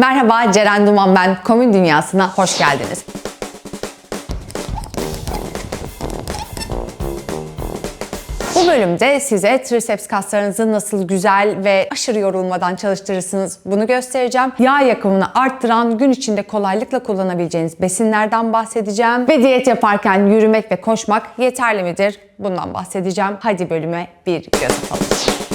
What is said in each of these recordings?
Merhaba Ceren Duman ben. Komün Dünyası'na hoş geldiniz. Bu bölümde size triceps kaslarınızı nasıl güzel ve aşırı yorulmadan çalıştırırsınız bunu göstereceğim. Yağ yakımını arttıran, gün içinde kolaylıkla kullanabileceğiniz besinlerden bahsedeceğim. Ve diyet yaparken yürümek ve koşmak yeterli midir? Bundan bahsedeceğim. Hadi bölüme bir göz atalım.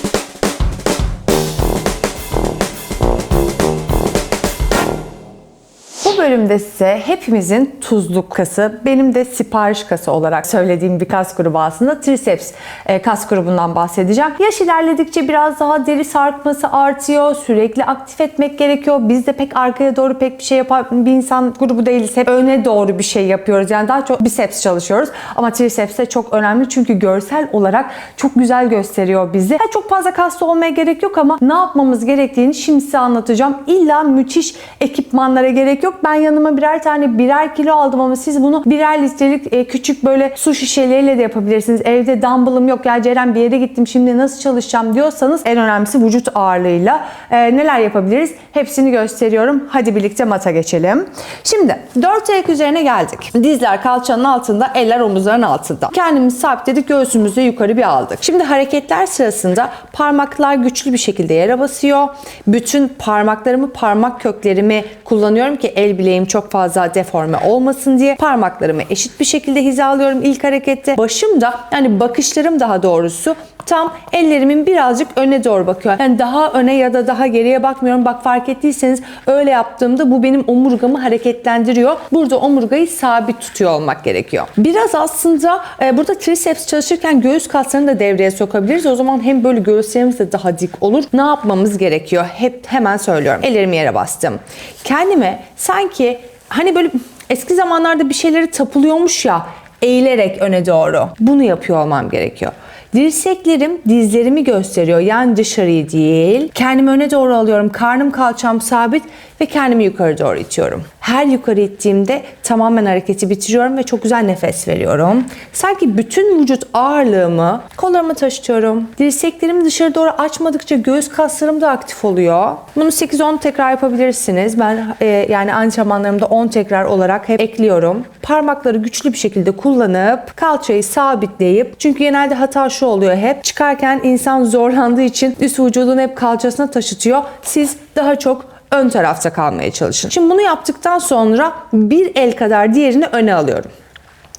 Bölümde size hepimizin tuzluk kası, benim de sipariş kası olarak söylediğim bir kas grubu aslında triceps e, kas grubundan bahsedeceğim. Yaş ilerledikçe biraz daha deri sarkması artıyor, sürekli aktif etmek gerekiyor. Biz de pek arkaya doğru pek bir şey yapan bir insan grubu değiliz. Hep öne doğru bir şey yapıyoruz. Yani daha çok biceps çalışıyoruz. Ama triceps de çok önemli çünkü görsel olarak çok güzel gösteriyor bizi. Yani çok fazla kaslı olmaya gerek yok ama ne yapmamız gerektiğini şimdi size anlatacağım. İlla müthiş ekipmanlara gerek yok. Ben yanıma birer tane birer kilo aldım ama siz bunu birer litrelik e, küçük böyle su şişeleriyle de yapabilirsiniz. Evde dumbbellım yok ya Ceren bir yere gittim şimdi nasıl çalışacağım diyorsanız en önemlisi vücut ağırlığıyla e, neler yapabiliriz hepsini gösteriyorum. Hadi birlikte mata geçelim. Şimdi dört ayak üzerine geldik. Dizler kalçanın altında, eller omuzların altında. Kendimizi sabitledik, göğsümüzü yukarı bir aldık. Şimdi hareketler sırasında parmaklar güçlü bir şekilde yere basıyor. Bütün parmaklarımı, parmak köklerimi kullanıyorum ki el bileğim çok fazla deforme olmasın diye. Parmaklarımı eşit bir şekilde hizalıyorum ilk harekette. Başım da yani bakışlarım daha doğrusu tam ellerimin birazcık öne doğru bakıyor. Yani daha öne ya da daha geriye bakmıyorum. Bak fark ettiyseniz öyle yaptığımda bu benim omurgamı hareketlendiriyor. Burada omurgayı sabit tutuyor olmak gerekiyor. Biraz aslında e, burada triceps çalışırken göğüs kaslarını da devreye sokabiliriz. O zaman hem böyle göğüslerimiz de daha dik olur. Ne yapmamız gerekiyor? Hep hemen söylüyorum. Ellerimi yere bastım. Kendime sanki hani böyle eski zamanlarda bir şeyleri tapılıyormuş ya eğilerek öne doğru. Bunu yapıyor olmam gerekiyor. Dirseklerim dizlerimi gösteriyor. Yani dışarıyı değil. Kendimi öne doğru alıyorum. Karnım kalçam sabit ve kendimi yukarı doğru itiyorum. Her yukarı ittiğimde tamamen hareketi bitiriyorum ve çok güzel nefes veriyorum. Sanki bütün vücut ağırlığımı kollarıma taşıtıyorum. Dirseklerimi dışarı doğru açmadıkça göğüs kaslarım da aktif oluyor. Bunu 8-10 tekrar yapabilirsiniz. Ben e, yani antrenmanlarımda 10 tekrar olarak hep ekliyorum. Parmakları güçlü bir şekilde kullanıp kalçayı sabitleyip çünkü genelde hata şu oluyor hep çıkarken insan zorlandığı için üst vücudunu hep kalçasına taşıtıyor. Siz daha çok ön tarafta kalmaya çalışın. Şimdi bunu yaptıktan sonra bir el kadar diğerini öne alıyorum.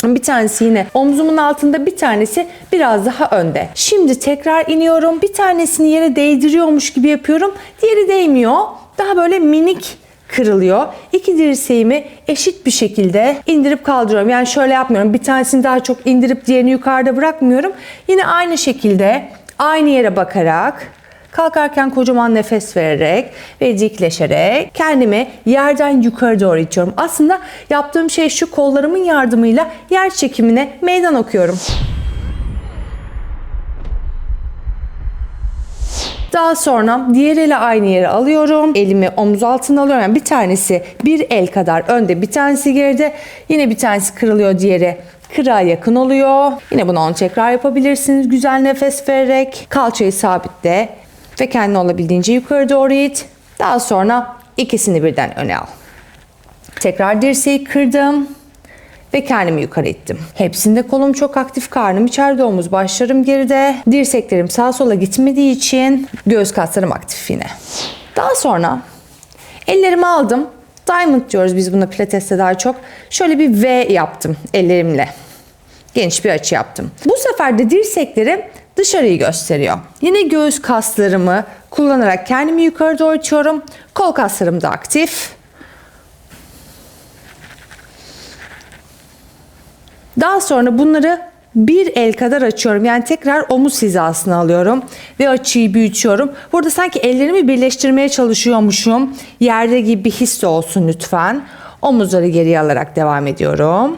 Bir tanesi yine omzumun altında bir tanesi biraz daha önde. Şimdi tekrar iniyorum. Bir tanesini yere değdiriyormuş gibi yapıyorum. Diğeri değmiyor. Daha böyle minik kırılıyor. İki dirseğimi eşit bir şekilde indirip kaldırıyorum. Yani şöyle yapmıyorum. Bir tanesini daha çok indirip diğerini yukarıda bırakmıyorum. Yine aynı şekilde aynı yere bakarak Kalkarken kocaman nefes vererek ve dikleşerek kendimi yerden yukarı doğru itiyorum. Aslında yaptığım şey şu kollarımın yardımıyla yer çekimine meydan okuyorum. Daha sonra diğer eli aynı yere alıyorum. Elimi omuz altına alıyorum. Yani bir tanesi bir el kadar önde, bir tanesi geride. Yine bir tanesi kırılıyor, diğeri kırığa yakın oluyor. Yine bunu 10 tekrar yapabilirsiniz. Güzel nefes vererek kalçayı sabitle ve kendini olabildiğince yukarı doğru it. Daha sonra ikisini birden öne al. Tekrar dirseği kırdım ve kendimi yukarı ittim. Hepsinde kolum çok aktif, karnım içeride, omuz başlarım geride. Dirseklerim sağa sola gitmediği için göğüs kaslarım aktif yine. Daha sonra ellerimi aldım. Diamond diyoruz biz buna pilateste daha çok. Şöyle bir V yaptım ellerimle. Geniş bir açı yaptım. Bu sefer de dirseklerim dışarıyı gösteriyor. Yine göğüs kaslarımı kullanarak kendimi yukarı doğru itiyorum. Kol kaslarım da aktif. Daha sonra bunları bir el kadar açıyorum. Yani tekrar omuz hizasına alıyorum ve açıyı büyütüyorum. Burada sanki ellerimi birleştirmeye çalışıyormuşum. Yerde gibi bir his olsun lütfen. Omuzları geriye alarak devam ediyorum.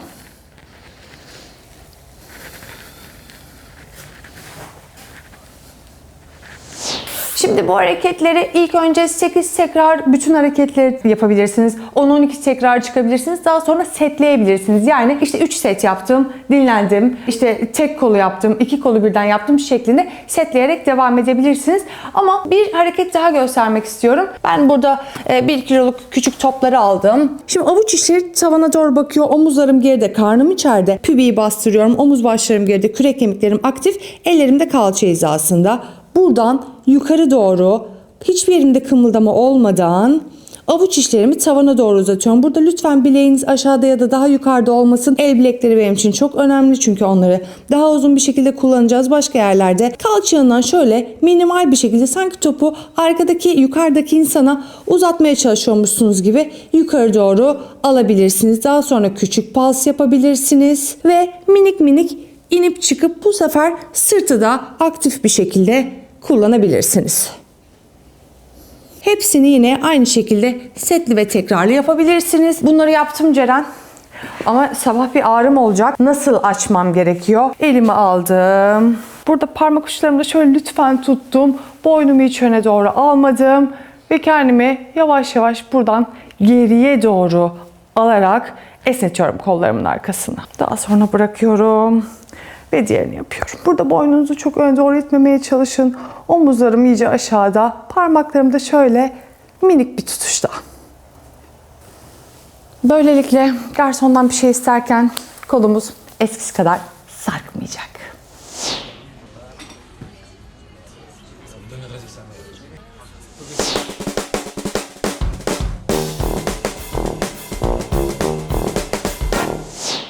Şimdi bu hareketleri ilk önce 8 tekrar bütün hareketleri yapabilirsiniz. 10-12 tekrar çıkabilirsiniz. Daha sonra setleyebilirsiniz. Yani işte 3 set yaptım, dinlendim. İşte tek kolu yaptım, iki kolu birden yaptım şeklinde setleyerek devam edebilirsiniz. Ama bir hareket daha göstermek istiyorum. Ben burada 1 kiloluk küçük topları aldım. Şimdi avuç içleri tavana doğru bakıyor. Omuzlarım geride, karnım içeride. Pübiyi bastırıyorum. Omuz başlarım geride, kürek kemiklerim aktif. Ellerim de kalça hizasında. Buradan yukarı doğru hiçbir yerimde kımıldama olmadan avuç içlerimi tavana doğru uzatıyorum. Burada lütfen bileğiniz aşağıda ya da daha yukarıda olmasın. El bilekleri benim için çok önemli çünkü onları daha uzun bir şekilde kullanacağız başka yerlerde. Kalça yanından şöyle minimal bir şekilde sanki topu arkadaki yukarıdaki insana uzatmaya çalışıyormuşsunuz gibi yukarı doğru alabilirsiniz. Daha sonra küçük pals yapabilirsiniz ve minik minik inip çıkıp bu sefer sırtı da aktif bir şekilde kullanabilirsiniz. Hepsini yine aynı şekilde setli ve tekrarlı yapabilirsiniz. Bunları yaptım Ceren. Ama sabah bir ağrım olacak. Nasıl açmam gerekiyor? Elimi aldım. Burada parmak uçlarımda şöyle lütfen tuttum. Boynumu hiç öne doğru almadım. Ve kendimi yavaş yavaş buradan geriye doğru alarak esnetiyorum kollarımın arkasına. Daha sonra bırakıyorum ve diğerini yapıyorum. Burada boynunuzu çok öne doğru itmemeye çalışın. Omuzlarım iyice aşağıda. Parmaklarım da şöyle minik bir tutuşta. Böylelikle garsondan bir şey isterken kolumuz eskisi kadar sarkmayacak.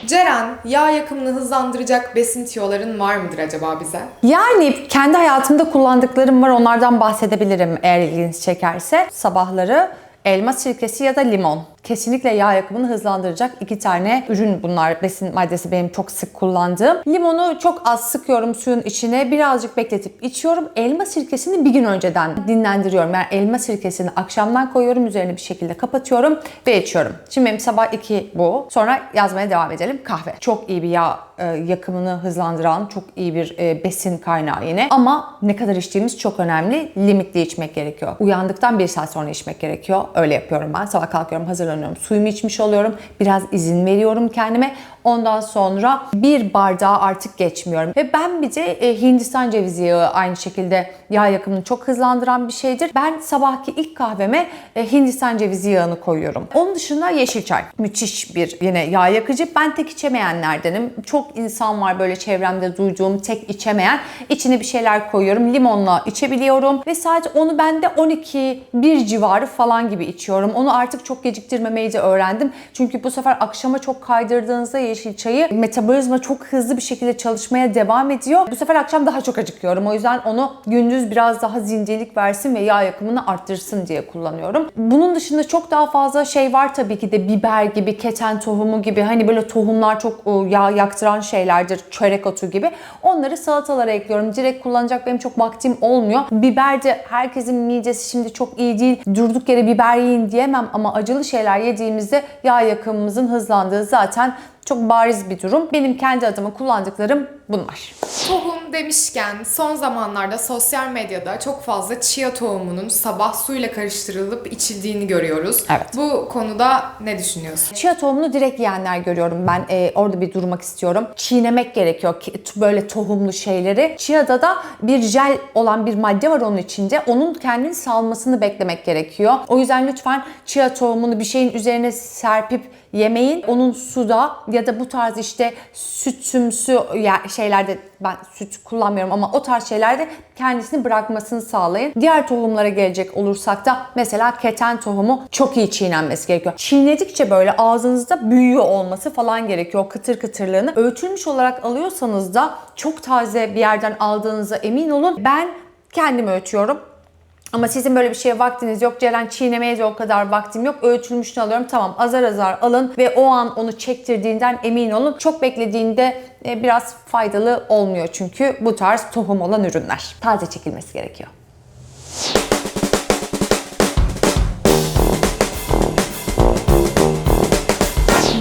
Ceren, yağ yakımını hızlandıracak besin tiyoların var mıdır acaba bize? Yani kendi hayatımda kullandıklarım var onlardan bahsedebilirim eğer ilginizi çekerse. Sabahları elma sirkesi ya da limon. Kesinlikle yağ yakımını hızlandıracak iki tane ürün bunlar. Besin maddesi benim çok sık kullandığım. Limonu çok az sıkıyorum suyun içine. Birazcık bekletip içiyorum. Elma sirkesini bir gün önceden dinlendiriyorum. Yani elma sirkesini akşamdan koyuyorum. Üzerine bir şekilde kapatıyorum ve içiyorum. Şimdi benim sabah 2 bu. Sonra yazmaya devam edelim. Kahve. Çok iyi bir yağ e, yakımını hızlandıran çok iyi bir e, besin kaynağı yine. Ama ne kadar içtiğimiz çok önemli. Limitli içmek gerekiyor. Uyandıktan bir saat sonra içmek gerekiyor. Öyle yapıyorum ben. Sabah kalkıyorum hazırlanıyorum. Suyumu içmiş oluyorum. Biraz izin veriyorum kendime. Ondan sonra bir bardağı artık geçmiyorum. Ve ben bir de e, Hindistan cevizi yağı aynı şekilde yağ yakımını çok hızlandıran bir şeydir. Ben sabahki ilk kahveme e, Hindistan cevizi yağını koyuyorum. Onun dışında yeşil çay. Müthiş bir yine yağ yakıcı. Ben tek içemeyenlerdenim. Çok insan var böyle çevremde duyduğum tek içemeyen. İçine bir şeyler koyuyorum. Limonla içebiliyorum. Ve sadece onu ben de 12 bir civarı falan gibi içiyorum. Onu artık çok geciktirmemeyi de öğrendim. Çünkü bu sefer akşama çok kaydırdığınızda yeşil çayı metabolizma çok hızlı bir şekilde çalışmaya devam ediyor. Bu sefer akşam daha çok acıkıyorum. O yüzden onu gündüz biraz daha zindelik versin ve yağ yakımını arttırsın diye kullanıyorum. Bunun dışında çok daha fazla şey var tabii ki de biber gibi, keten tohumu gibi hani böyle tohumlar çok ıı, yağ yaktıran şeylerdir. Çörek otu gibi. Onları salatalara ekliyorum. Direkt kullanacak benim çok vaktim olmuyor. Biber de herkesin midesi şimdi çok iyi değil. Durduk yere biber yiyin diyemem ama acılı şeyler yediğimizde yağ yakımımızın hızlandığı zaten çok bariz bir durum. Benim kendi adıma kullandıklarım bunlar. Tohum demişken son zamanlarda sosyal medyada çok fazla chia tohumunun sabah suyla karıştırılıp içildiğini görüyoruz. Evet. Bu konuda ne düşünüyorsun? Chia tohumunu direkt yiyenler görüyorum. Ben e, orada bir durmak istiyorum. Çiğnemek gerekiyor ki- böyle tohumlu şeyleri. Chia'da da bir jel olan bir madde var onun içinde. Onun kendini salmasını beklemek gerekiyor. O yüzden lütfen chia tohumunu bir şeyin üzerine serpip yemeyin. Onun suda ya da bu tarz işte sütümsü şeylerde ben süt kullanmıyorum ama o tarz şeylerde kendisini bırakmasını sağlayın. Diğer tohumlara gelecek olursak da mesela keten tohumu çok iyi çiğnenmesi gerekiyor. Çiğnedikçe böyle ağzınızda büyüyor olması falan gerekiyor. Kıtır kıtırlığını. Öğütülmüş olarak alıyorsanız da çok taze bir yerden aldığınıza emin olun. Ben kendim öğütüyorum. Ama sizin böyle bir şeye vaktiniz yok. Ceren çiğnemeye de o kadar vaktim yok. Öğütülmüşünü alıyorum. Tamam azar azar alın ve o an onu çektirdiğinden emin olun. Çok beklediğinde e, biraz faydalı olmuyor çünkü bu tarz tohum olan ürünler. Taze çekilmesi gerekiyor.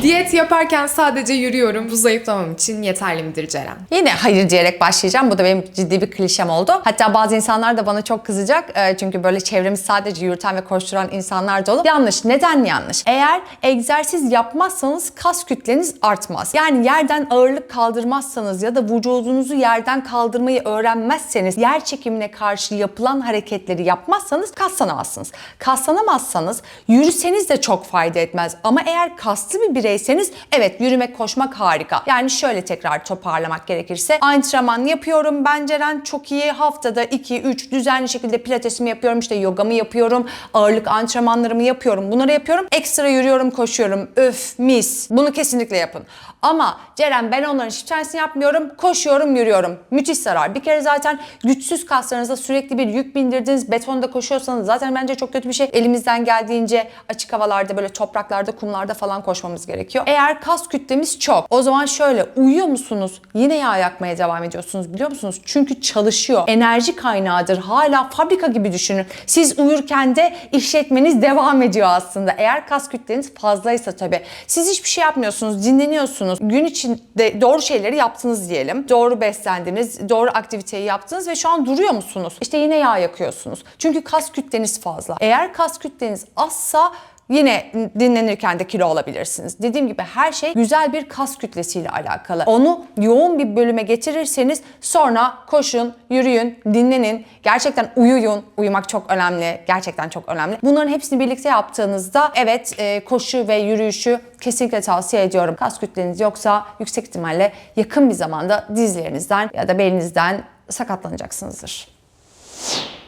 Diyet yaparken sadece yürüyorum. Bu zayıflamam için yeterli midir Ceren? Yine hayır diyerek başlayacağım. Bu da benim ciddi bir klişem oldu. Hatta bazı insanlar da bana çok kızacak. Ee, Çünkü böyle çevremiz sadece yürüten ve koşturan insanlar dolu. Yanlış. Neden yanlış? Eğer egzersiz yapmazsanız kas kütleniz artmaz. Yani yerden ağırlık kaldırmazsanız ya da vücudunuzu yerden kaldırmayı öğrenmezseniz, yer çekimine karşı yapılan hareketleri yapmazsanız kaslanamazsınız. Kaslanamazsanız yürüseniz de çok fayda etmez. Ama eğer kaslı bir bireyseniz evet yürümek, koşmak harika. Yani şöyle tekrar toparlamak gerekirse antrenman yapıyorum ben Ceren çok iyi. Haftada 2-3 düzenli şekilde pilatesimi yapıyorum, işte yogamı yapıyorum, ağırlık antrenmanlarımı yapıyorum. Bunları yapıyorum. Ekstra yürüyorum, koşuyorum. Öf, mis. Bunu kesinlikle yapın. Ama Ceren ben onların hiçbir tanesini yapmıyorum. Koşuyorum, yürüyorum. Müthiş zarar. Bir kere zaten güçsüz kaslarınıza sürekli bir yük bindirdiniz. Betonda koşuyorsanız zaten bence çok kötü bir şey. Elimizden geldiğince açık havalarda böyle topraklarda, kumlarda falan koşmamız gerekiyor. Eğer kas kütlemiz çok. O zaman şöyle uyuyor musunuz? Yine yağ yakmaya devam ediyorsunuz biliyor musunuz? Çünkü çalışıyor. Enerji kaynağıdır. Hala fabrika gibi düşünün. Siz uyurken de işletmeniz devam ediyor aslında. Eğer kas kütleniz fazlaysa tabii. Siz hiçbir şey yapmıyorsunuz, dinleniyorsunuz. Gün içinde doğru şeyleri yaptınız diyelim. Doğru beslendiniz, doğru aktiviteyi yaptınız ve şu an duruyor musunuz? İşte yine yağ yakıyorsunuz. Çünkü kas kütleniz fazla. Eğer kas kütleniz azsa Yine dinlenirken de kilo alabilirsiniz. Dediğim gibi her şey güzel bir kas kütlesiyle alakalı. Onu yoğun bir bölüme getirirseniz sonra koşun, yürüyün, dinlenin, gerçekten uyuyun. Uyumak çok önemli, gerçekten çok önemli. Bunların hepsini birlikte yaptığınızda evet e, koşu ve yürüyüşü kesinlikle tavsiye ediyorum. Kas kütleniz yoksa yüksek ihtimalle yakın bir zamanda dizlerinizden ya da belinizden sakatlanacaksınızdır.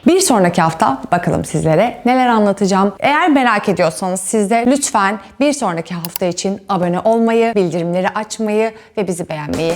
Bir sonraki hafta bakalım sizlere neler anlatacağım. Eğer merak ediyorsanız siz de lütfen bir sonraki hafta için abone olmayı, bildirimleri açmayı ve bizi beğenmeyi